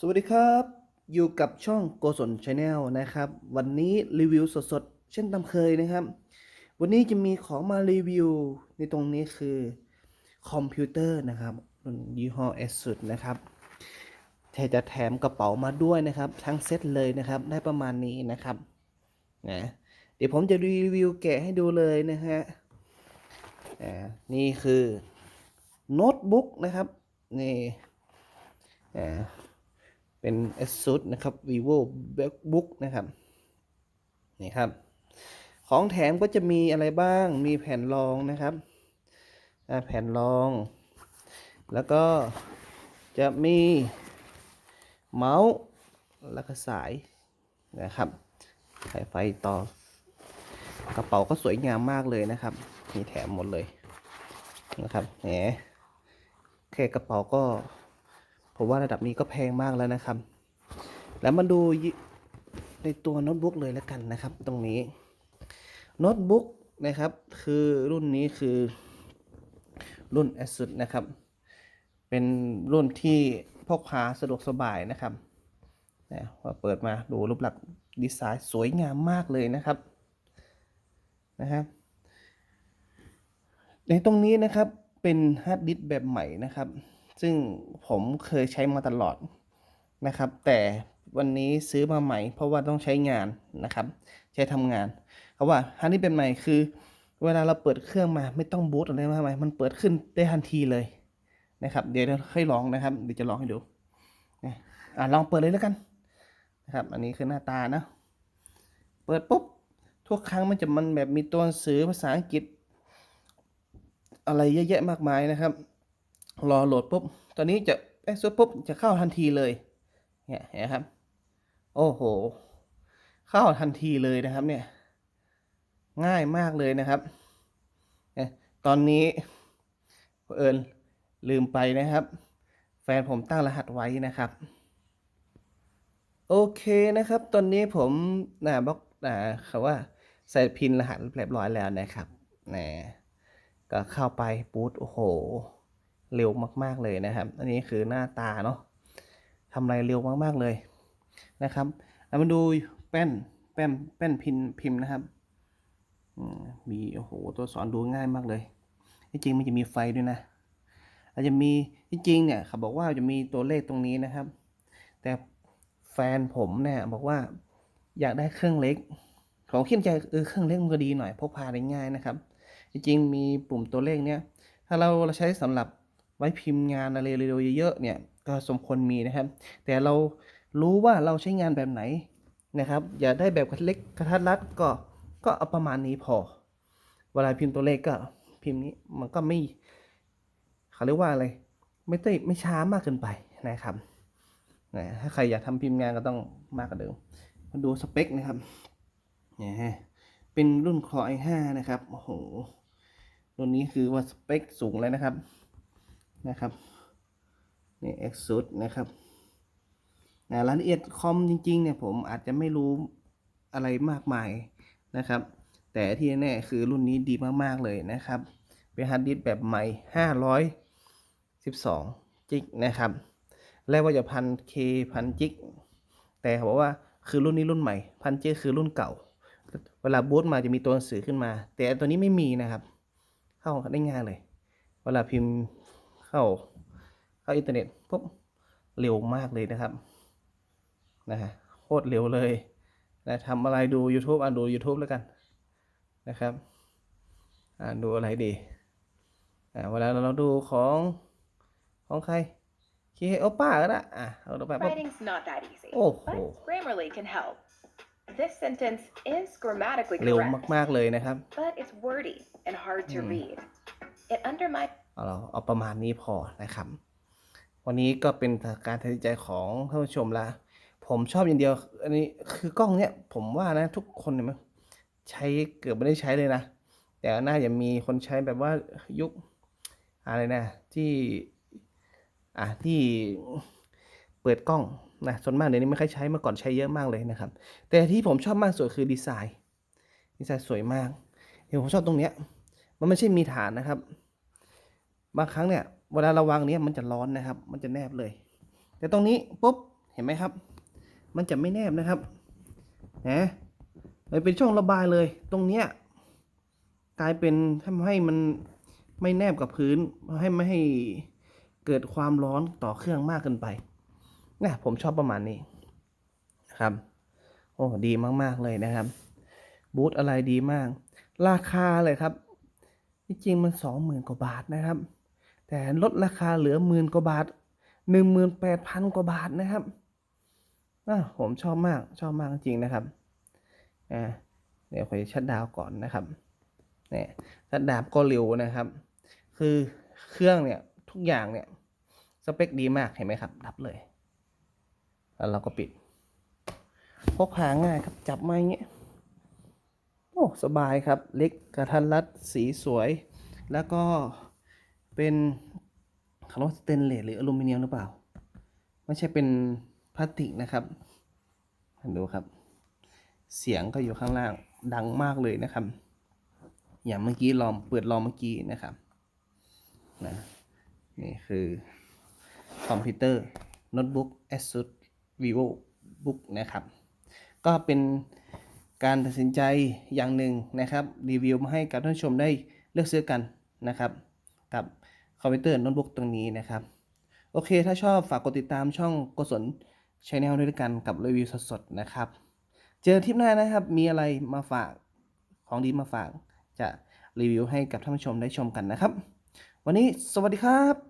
สวัสดีครับ อยู่กับช่องโกศลชาแนลนะครับ วันนี้รีวิวสดๆ เช่นตามเคยนะครับ วันนี้จะมีของมารีวิวในตรงนี้คือคอมพิวเตอร์นะครับรุ่นยี่ห้อ ASUS นะครับแถจะแถมกระเป๋ามาด้วยนะครับ ทั้งเซตเลยนะครับ ได้ประมาณนี้นะครับนะเดี๋ยวผมจะรีวิวแกะให้ดูเลยนะฮะนี่คือโน้ตบุ๊กนะครับนี่อ่า เป็น ASUS นะครับ vivo book นะครับ นี่ครับ ของแถมก็จะมีอะไรบ้าง มีแผ่นรองนะครับ แผ่นรอง แล้วก็จะมีเมาส์แล้วก็สายนะครับสายไฟต่อกระเป๋าก็สวยงามมากเลยนะครับ มีแถมหมดเลยนะครับแหมแค่กระเป๋าก็ ผมว่าระดับนี้ก็แพงมากแล้วนะครับ แล้วมาดูในตัวโน้ตบุ๊กเลยแล้วกันนะครับ ตรงนี้โน้ตบุ๊กนะครับ คือรุ่นนี้คือรุ่น ASUS นะครับ เป็นรุ่นที่พกพาสะดวกสบายนะครับนะพอเปิดมาดูรูปลักษณ์ดีไซน์สวยงามมากเลยนะครับนะครับ ในตรงนี้นะครับเป็นฮาร์ดดิสก์แบบใหม่นะครับ ซึ่งผมเคยใช้มาตลอดนะครับ แต่วันนี้ซื้อมาใหม่ เพราะว่าต้องใช้งานนะครับ ใช้ทำงานเพราะว่าฮาร์ดดิสก์แบบใหม่คือ เวลาเราเปิดเครื่องมาไม่ต้องบูตอะไรมากมายมันเปิดขึ้นได้ทันทีเลยนะครับ เดี๋ยวค่อยลองนะครับเดี๋ยวจะลองให้ดูนะอะลองเปิดเลยแล้วกันนะครับ อันนี้คือหน้าตานะ เปิดปุ๊บทุกครั้งมันจะมันแบบมีตัวหนังสือภาษาอังกฤษ อะไรเยอะแยะมากมายนะครับ รอโหลดปุ๊บ ตอนนี้จะเอ๊ะซุปปุ๊บจะเข้าทันทีเลย เนี่ยนไหมครับ โอ้โห เข้าทันทีเลยนะครับเนี่ย ง่ายมากเลยนะครับ ตอนนี้เอิญลืมไปนะครับ แฟนผมตั้งรหัสไว้นะครับ โอเคนะครับ ตอนนี้ผมนะบล็อกนะเขาว่าใส่พินรหัสเรียบร้อยแล้วนะครับนะก็เข้าไปปุ๊บโอ้โห เร็วมาก ๆเลยนะครับ อันนี้คือหน้าตาเนาะทำอะไรเร็วมากๆเลยนะครับแล้วมาดูแป้นแป้นแป้นพิมพ์พิมพ์นะครับมีโอ้โหตัวสอนดูง่ายมากเลยที่จริงมันจะมีไฟด้วยนะอาจจะมีที่จริงเนี่ยเขาบอกว่าจะมีตัวเลขตรงนี้นะครับ แต่แฟนผมเนี่ยบอกว่าอยากได้เครื่องเล็กผมคิดในใจเออเครื่องเล็กมันก็ดีหน่อยพกพาได้ง่ายนะครับ จริงๆมีปุ่มตัวเลขเนี่ยถ้าเราเราใช้สำหรับ ไว้พิมพ์งานอะไรเร็วๆเยอะๆเนี่ยก็สมควรมีนะครับ แต่เรารู้ว่าเราใช้งานแบบไหนนะครับ อย่าได้แบบกระเล็กกระทัดรัดก็ก็เอาประมาณนี้พอ เวลาพิมพ์ตัวเลขก็พิมพ์นี้มันก็ไม่เขาเรียกว่าอะไรไม่ได้ไม่ช้ามากเกินไปนะครับนะถ้าใครอยากทำพิมพ์งานก็ต้องมากกว่าเดิมมาดูสเปคนะครับเนี่ยฮะเป็นรุ่น Core i5 นะครับโอ้โหรุ่นนี้คือว่าสเปคสูงเลยนะครับ นะครับนี่ Exus นะครับนะรายละเอียดคอมจริงๆเนี่ยผมอาจจะไม่รู้อะไรมากมายนะครับ แต่ที่แน่คือรุ่นนี้ดีมากๆเลยนะครับ เป็นฮาร์ดดิสก์แบบใหม่ 512 จิกนะครับแรกว่าจะพันเคพันจิก แต่เขาบอกว่าคือรุ่นนี้รุ่นใหม่พันจิกคือรุ่นเก่า เวลาบูตมาจะมีตัวหนังสือขึ้นมา แต่ตัวนี้ไม่มีนะครับ เข้าได้ง่ายเลย เวลาพิมพ์ เข้าเข้าอินเทอร์เน็ตปุ๊บเร็วมากเลยนะครับนะฮะโคตรเร็วเลยนะทำอะไรดู YouTube อ่านดู YouTube แล้วกันนะครับอ่านดูอะไรดีอ่าเวลาเราดูของของใครคีเฮโอป้าก็ได้อะเอาไปปุ๊บ Writing's not that easy, Oh. but Grammarly can help. This sentence is grammatically เร็ว correct, มากๆเลยนะครับ but it's wordy and hard to Hmm. read. It undermines เอาเราเอาประมาณนี้พอนะครับ วันนี้ก็เป็นการตัดสินใจของท่านผู้ชมละผมชอบอย่างเดียว อันนี้คือกล้องเนี้ยผมว่านะทุกคนเนี่ยใช้เกือบไม่ได้ใช้เลยนะ แต่น่าจะมีคนใช้แบบว่ายุคอะไรนะที่อะที่เปิดกล้องนะส่วนมากเดี๋ยวนี้ไม่ค่อยใช้เมื่อก่อนใช้เยอะมากเลยนะครับ แต่ที่ผมชอบมากสุดคือดีไซน์ ดีไซน์สวยมากเดี๋ยวผมชอบตรงเนี้ยมันไม่ใช่มีฐานนะครับ บางครั้งเนี่ยเวลาเราวางเนี้ยมันจะร้อนนะครับ มันจะแนบเลย แต่ตรงนี้ปุ๊บเห็นไหมครับ มันจะไม่แนบนะครับนะมันเป็นช่องระบายเลย ตรงเนี้ยกลายเป็นทำให้มันไม่แนบกับพื้นให้ไม่ให้เกิดความร้อนต่อเครื่องมากเกินไปนะผมชอบประมาณนี้นะครับ โอ้ดีมาก ๆ เลยนะครับ บูธอะไรดีมาก ราคาเลยครับ จริงมันสองหมื่นกว่าบาทนะครับ แต่ลดราคาเหลือหมื่นกว่าบาทหนึ่งหมื่นแปดพันกว่าบาทนะครับอ่าผมชอบมากชอบมากจริงๆนะครับเดี๋ยวขอชัดดาวก่อนนะครับเนี่ยชัดดาวก็เร็วนะครับ คือเครื่องเนี่ยทุกอย่างเนี่ยสเปคดีมากเห็นไหมครับ ดับเลย แล้วเราก็ปิด พกพาง่ายครับจับมาอย่างเงี้ยโอ้สบายครับ เล็กกระทันรัดสีสวย แล้วก็ เป็นคาร์บอนสเตนเลสหรืออลูมิเนียมหรือเปล่า ไม่ใช่เป็นพลาสติกนะครับดูครับ เสียงก็อยู่ข้างล่างดังมากเลยนะครับ อย่างเมื่อกี้ลองเปิดลองเมื่อกี้นะครับนะนี่คือคอมพิวเตอร์โน้ตบุ๊ก ASUS Vivo Book นะครับ ก็เป็นการตัดสินใจอย่างหนึ่งนะครับ รีวิวมาให้กับท่านชมได้เลือกซื้อกันนะครับ กับ คอมพิวเตอร์โน้ตบุ๊กตรงนี้นะครับ โอเค ถ้าชอบฝากกดติดตามช่องกศลชาแนลด้วยกันกับรีวิวสดๆนะครับ เจอทริปหน้านะครับ มีอะไรมาฝากของดีมาฝาก จะรีวิวให้กับท่านผู้ชมได้ชมกันนะครับ วันนี้สวัสดีครับ